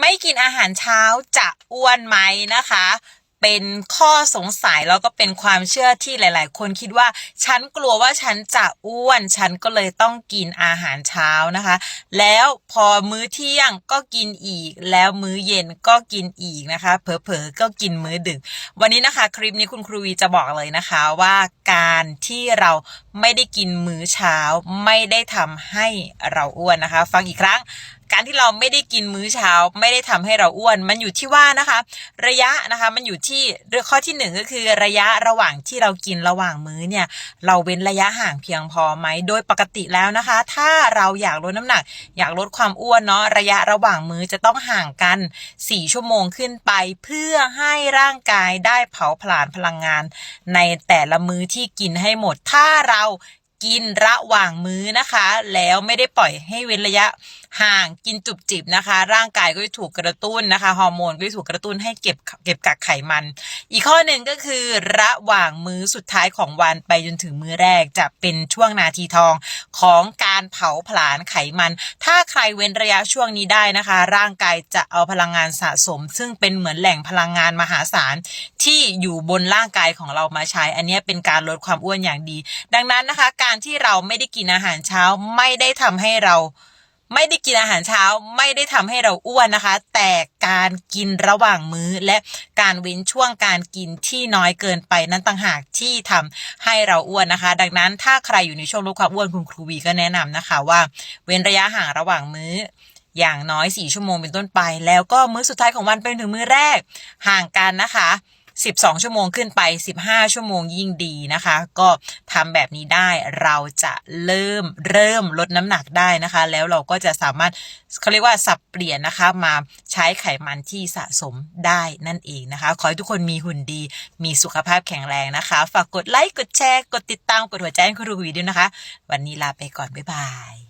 ไม่กินอาหารเช้าจะอ้วนไหมนะคะ เป็นข้อสงสัยแล้วก็เป็นความเชื่อที่หลาย ๆ คนคิดว่า ฉันกลัวว่าฉันจะอ้วน ฉันก็เลยต้องกินอาหารเช้านะคะ แล้วพอมื้อเที่ยงก็กินอีก แล้วมื้อเย็นก็กินอีกนะคะ เผลอๆก็กินมื้อดึก วันนี้นะคะ คลิปนี้คุณครูวีจะบอกเลยนะคะว่าการที่เราไม่ได้กินมื้อเช้า ไม่ได้ทำให้เราอ้วนนะคะ ฟังอีกครั้ง การที่เราไม่ได้กินมื้อเช้า ไม่ได้ทำให้เราอ้วน มันอยู่ที่ว่านะคะ ระยะนะคะมันอยู่ที่เรื่องข้อที่หนึ่งก็คือระยะระหว่างที่เรากินระหว่างมื้อเนี่ยเราเว้นระยะห่างเพียงพอไหมโดยปกติแล้วนะคะ ถ้าเราอยากลดน้ำหนัก อยากลดความอ้วนเนาะระยะระหว่างมื้อจะต้องห่างกัน 4 ชั่วโมงขึ้นไป เพื่อให้ร่างกายได้เผาผลาญพลังงาน ในแต่ละมื้อที่กินให้หมดถ้าเรา กินระหว่างมื้อนะคะ แล้วไม่ได้ปล่อยให้เว้นระยะห่างกินจุบจิบนะคะ ร่างกายก็จะถูกกระตุ้นนะคะฮอร์โมนก็จะถูกกระตุ้นให้เก็บเก็บกักไขมัน อีกข้อหนึ่งก็คือ ระหว่างมื้อสุดท้ายของวันไปจนถึงมื้อแรกจะเป็นช่วงนาทีทองของการ เผาผลาญไขมัน ถ้าใครเว้นระยะช่วงนี้ได้นะคะ ร่างกายจะเอาพลังงานสะสม ซึ่งเป็นเหมือนแหล่งพลังงานมหาศาล ที่อยู่บนร่างกายของเรามาใช้ อันนี้เป็นการลดความอ้วนอย่างดี ดังนั้นนะคะ การที่เราไม่ได้กินอาหารเช้าไม่ได้ทำให้เรา ไม่ได้กินอาหารเช้าไม่ได้ทำให้เราอ้วนนะคะ แต่การกินระหว่างมื้อ และการเว้นช่วงการกินที่น้อยเกินไปนั้นต่างหากที่ทำให้เราอ้วนนะคะ ดังนั้นถ้าใครอยู่ในช่วงลดความอ้วนคุณครูวีก็แนะนำนะคะว่า เว้นระยะห่างระหว่างมื้ออย่างน้อย 4 ชั่วโมงเป็นต้นไป แล้วก็มื้อสุดท้ายของวันเป็นถึงมื้อแรกห่างกันนะคะ 12 ชั่วโมงขึ้นไป 15 ชั่วโมงยิ่งดีนะคะ ก็ทำแบบนี้ได้เราจะเริ่มเริ่มลดน้ำหนักได้นะคะ แล้วเราก็จะสามารถเขาเรียกว่าสับเปลี่ยนนะคะมาใช้ไขมันที่สะสมได้นั่นเองนะคะ ขอให้ทุกคนมีหุ่นดี มีสุขภาพแข็งแรงนะคะ ฝากกดไลค์กดแชร์ กดติดตามกดหัวใจให้คุณรูวีด้วยนะคะ วันนี้ลาไปก่อน บ๊ายบาย